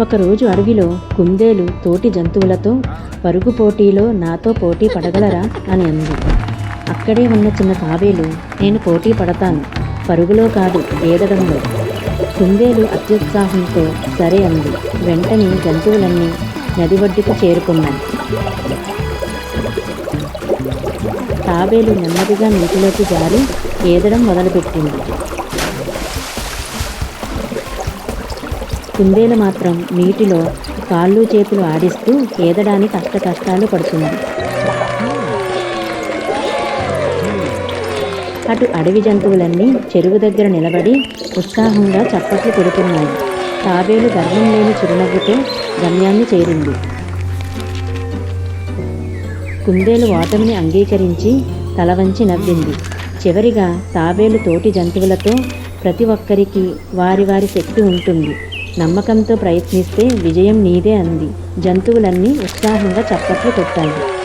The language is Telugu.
ఒకరోజు అడవిలో కుందేలు తోటి జంతువులతో పరుగు పోటీలో నాతో పోటీ పడగలరా అని అంది. అక్కడే ఉన్న చిన్న తాబేలు నేను పోటీ పడతాను. పరుగులో కాదు ఏదడంలో. కుందేలు అత్యుత్సాహంతో సరే అంది. వెంటనే జంతువులన్నీ నది ఒడ్డుకు చేరుకున్నాయి. తాబేలు నెమ్మదిగా నీటిలోకి జారి ఏదడం మొదలుపెట్టింది. కుందేలు మాత్రం నీటిలో కాళ్ళు చేతులు ఆడిస్తూ ఏదడానికి కష్ట కష్టాలు పడుతుంది. అటు అడవి జంతువులన్నీ చెరువు దగ్గర నిలబడి ఉత్సాహంగా చప్పట్లు కొడుతున్నాయి. తాబేలు గర్వం లేని చిరునవ్వుతో గమ్యాన్ని చేరింది. కుందేలు ఓటమిని అంగీకరించి తల వంచి నవ్వింది. చివరిగా తాబేలు తోటి జంతువులతో ప్రతి ఒక్కరికి వారి వారి శక్తి ఉంటుంది. నమ్మకంతో ప్రయత్నిస్తే విజయం నీదే అంది. జంతువులన్నీ ఉత్సాహంగా చప్పట్లు కొట్టాయి.